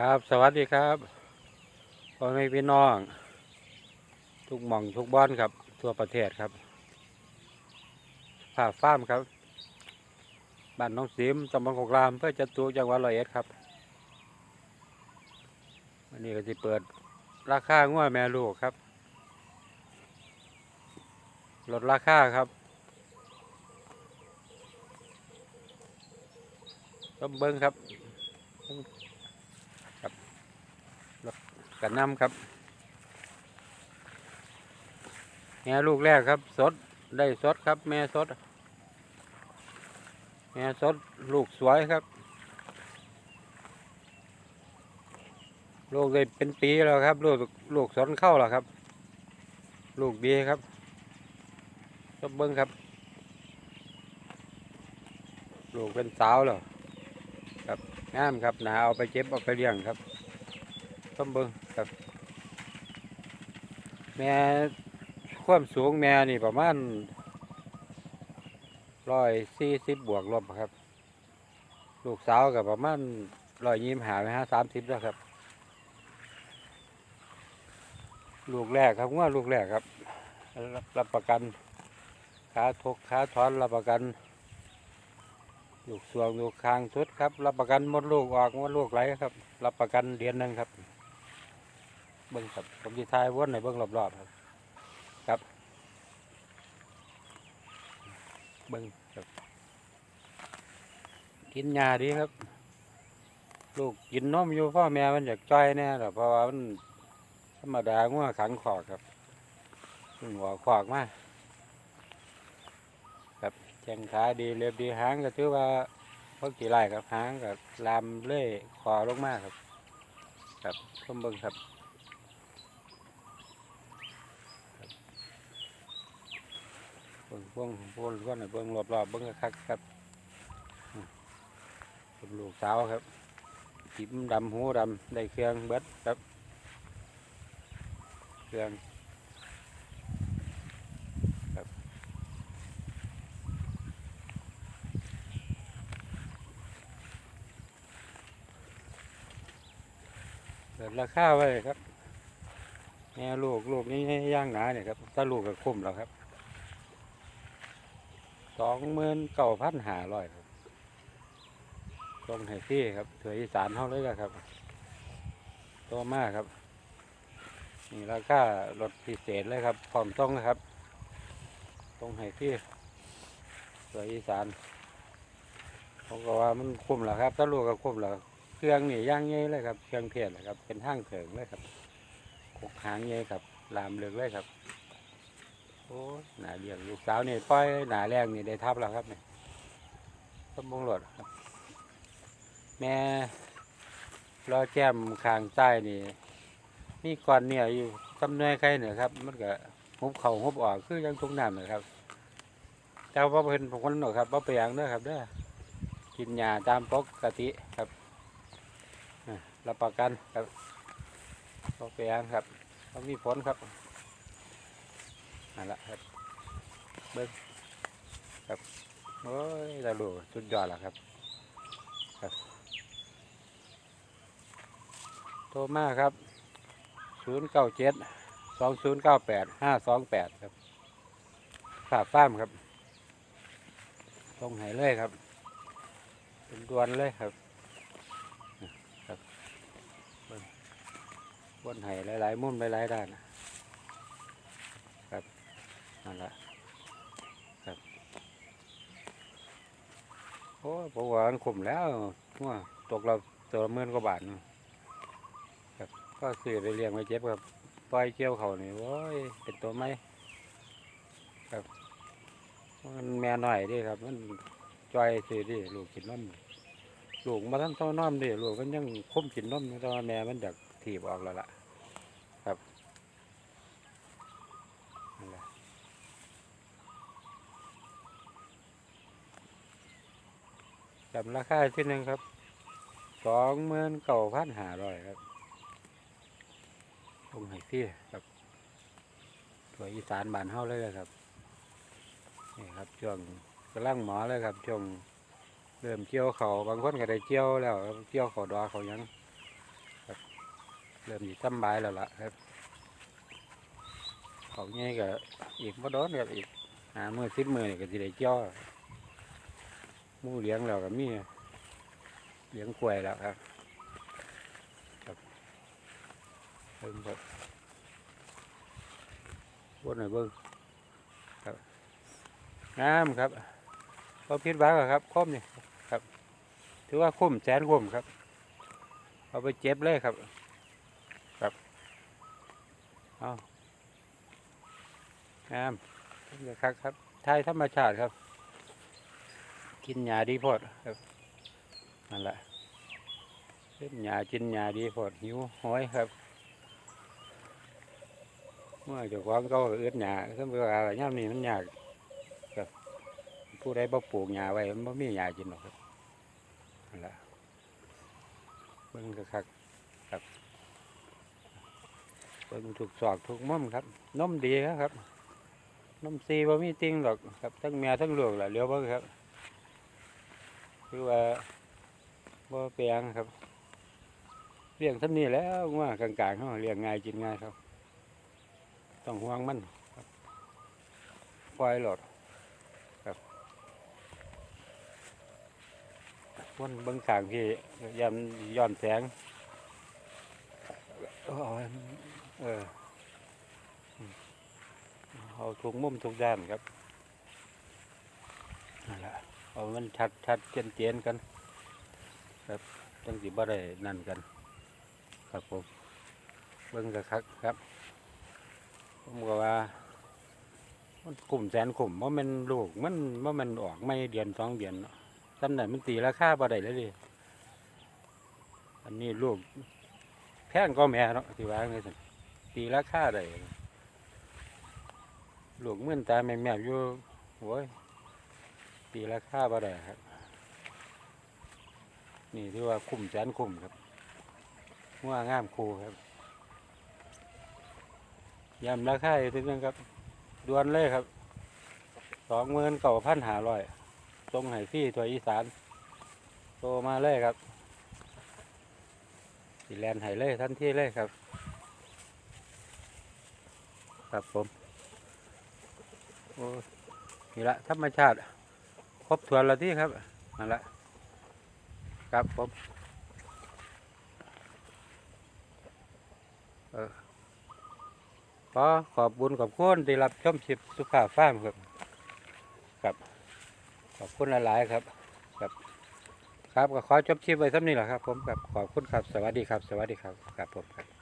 ครับ สวัสดีครับพ่อแม่พี่น้อง ทุกหม่องทุกบ้านครับ ทั่วประเทศครับผ่าฟ้ามครับ บ้านน้องสิมตำบลโคกรามเพื่อจะตัวจังหวัดร้อยเอ็ดครับวันนี้ก็จะเปิดราคางัวแม่ลูกครับ ลดราคาครับต้มเบิ้งครับ กันน้ำครับแม่ลูกแรกครับ สดได้สดครับ แม่สด แม่สดลูกสวยครับ ลูกได้เป็นปีแล้วครับ ลูกลูกสนเข้าแล้วครับ ลูกดีครับก็เบิ้งครับ ลูกเป็นสาวแล้วครับงามครับนาเอาไปเจ็บเอาไปเลี้ยงครับ ต้มเบิ้งครับ แม่ความสูงแม่นี่ประมาณร้อยสี่สิบบวกลบครับ ลูกสาวกับประมาณร้อยยี่สิบหาไปห้าสามสิบแล้วครับ ลูกแรกครับว่าลูกแรกครับ รับรบประกันขาทกขาถอนรับประกัน ลูกสวงลูกคางทุดครับ รับประกันหมดลูกออกหมดลูกไหลครับ รับประกันเดือนหนึ่งครับ เบิ้งครับผมจะทายวนในเบิ้งรอบๆครับครับเบิ้งครับ กินยาดีครับ ลูกกินนมอยู่พ่อแม่มันอยากจ้อยแน่หรอเพราะว่ามันธรรมดางัวขังขอกครับหัวขอกมากครับแข้งขาดีเรียบดีหางก็ถือว่าพวกกี่ไร่ครับหางกับลามเลื่อยคอลงมากครับ ครับชมเบิ้งครับ บิ่งเบิ่งเบิ่งเบิ่งเบิ่งรอบรอบๆเบิ่งคักครับอืมเป็นลูกสาวครับจิ้มดำหูดำได้เครื่องเบิดครับ เครื่องครับเปิดราคาไว้ครับแม่ลูกลูกนี่ย่างหนาเนี่ยครับถ้าลูกก็คุ้มแล้วครับ องหมื่นเก้าพันห้าร้อยครับตรงให้พี่ครับเถืออีสานเท่าเลยครับตัวมากครับ นี่ราคารถพิเศษเลยครับพร้อมต้องครับ ตรงให้พี่เถืออีสานผมก็ว่ามันคุ้มแล้วครับถ้าลูกก็คุ้มแล้วเครื่องนี่ย่างเงี้ยเลยครับเครื่องเทศเลยครับเป็นห้างเถิงเลยครับกกหางเงี้ยครับลามเลือกเลยครับ อ้หนาเลี้ยงลูกสาวนี่ปล่อยหนาแรงนี่ได้ทับแล้วครับนี่ต้นบงหลดครับ แม่รอแก้มคางใต้นี่นี่ก่อนเนี่ยอยู่ตำเนยใครเนี่ยครับ มันก็หุบเข่าหุบออกคือยังตรงน้ำนะครับแต่ว่าเป็นผคนหนอกครับว่าไปหยังเด้อครับเด้อกินยาตามปกติครับอะรับประกันครับว่าไปหยังครับเขามีผลครับ นั่นแหละครับเบิ้งครับโอ้ยตาลูสุดยอดแล้วครับ ครับโทรมาครับศูนย์เก้าเจ็ดสองศูนย์เก้าแปดห้าสองแปดครับฝากฟ้ามครับตรงไหนเลยครับเป็นดวนเลยครับครับเบิ่งบนไหหลายๆมุมหลายๆด้านนั่ นแหละครับโอ้ยผมว่ามันคุ้มแล้วว่าตกเราตัวละหมื่นกว่าบาทเนาะครับก็ซื้อไปเลี้ยงไว้เจ็บครับปล่อยเกี่ยวเขานี่โอ้ยเป็นตัวไหมครับมันแม่น้อยดิครับ มันจอยซื้อดิลูกกินนมลูกมาทั้งเท่าน้อมดิลูกมันยังคมกินนมแต่ว่าแม่มันอยากถีบออกแล้วล่ะครับนั่นแหละ จำราคาที่หนึ่งครับสองหมื่นเก้าพันห้าร้อยครับลงให้พี่ครับตัวอีสานบ้านเฮาเลยครับนี่ครับช่วงกำลังหมอเลยครับช่วงเริ่มเกี่ยวเขาบางคนก็ได้เกี่ยวแล้วเกี่ยวเขาดอเขายังเริ่มสิสำบายแล้วล่ะครับเขาใหญ่ก็อีกบ่โดนครับอีกหามือสิบมือก็สิได้จ่อห มูเลี้ยงแล้วก็มีเลี้ยงกล้วยแล้วครับครับเบิ่งครับวนหน่อยเบิ่งครับงามครับพอพิดหวังครับคมนี่ครับ ถือว่าคุ้มแสนคุ้มครับ เอาไปเจ็บเลยครับ ครับเอางามนี่ครับครับไทยธรรมชาติครับ กินหญ้าดีโพดครับนั่นแหละกินหญ้ากินหญ้าดีโพดหิวห้อยครับเมื่อเจ้าของเขาก็อึดหญ้าก็เวลาย่ำนี้มันยากครับผู้ใดบ่ปลูกหญ้าไว้มันบ่มีหญ้ากินหรอกครับนั่นแหละเบิ่งคักครับเบิ่งถูกศอกถูกมุมครับนมดีครับนมซีบ่มีติงหรอกครับทั้งแม่ทั้งลูกแหละเลียวเบิ่งครับ คือว่าบ่เปียงครับเลี้ยงท่านี้แล้วว่ากลางๆเขาเลี้ยงง่ายกินง่ายครับ ต้องห่วงมันครับปล่อยหลอดครับวนเบิ้งขางพี่ยามย้อนแสงเออเอาทุกมุมทุกด้านครับนั่นแหละ เอามันชัดชัดเจนเจนกัน ครับจังสิบ่ได้นั่นกัน ครับผมเบิ่งกระคักครับผมก็ว่ามันกลุ่มแสนกลุ่มว่ามันลูกมันว่ามันออกไม่เดือนสองเดือนเนาะตำแหน่มันตีราคาบ่ได้เลยดิอันนี้ลูกแพงก็แม่เนาะที่ว่าไงสิตีราคาได้ลูกเมื่อนตาแม่แม่อยู่โอ้ย ตีราคาบ่ได้ครับ นี่ที่ว่าคุ้มแสนคุ้มครับว่างามคูครับยำราคาอยู่ที่นึงครับดวนเลยครับสองหมื่นเก้าพันหาร้อยตรงไหพี่ตัวอีสาน โตมาเลยครับสีแลนไห้เลยทันที่เลยครับ ครับผม โอ้นี่ละธรรมชาติ รบถ้วนแล้วที่ครับนั่นแหละครับผมเออขอขอบบุญขอบคุณที่รับชมชิปสุภาพฟ้ามครับครับขอบคุณหลายๆครับครับ ครับก็ขอจบชิปไว้สักนี้แหละครับ ผมครับขอบคุณครับสวัสดีครับ สวัสดีครับครับผมครับ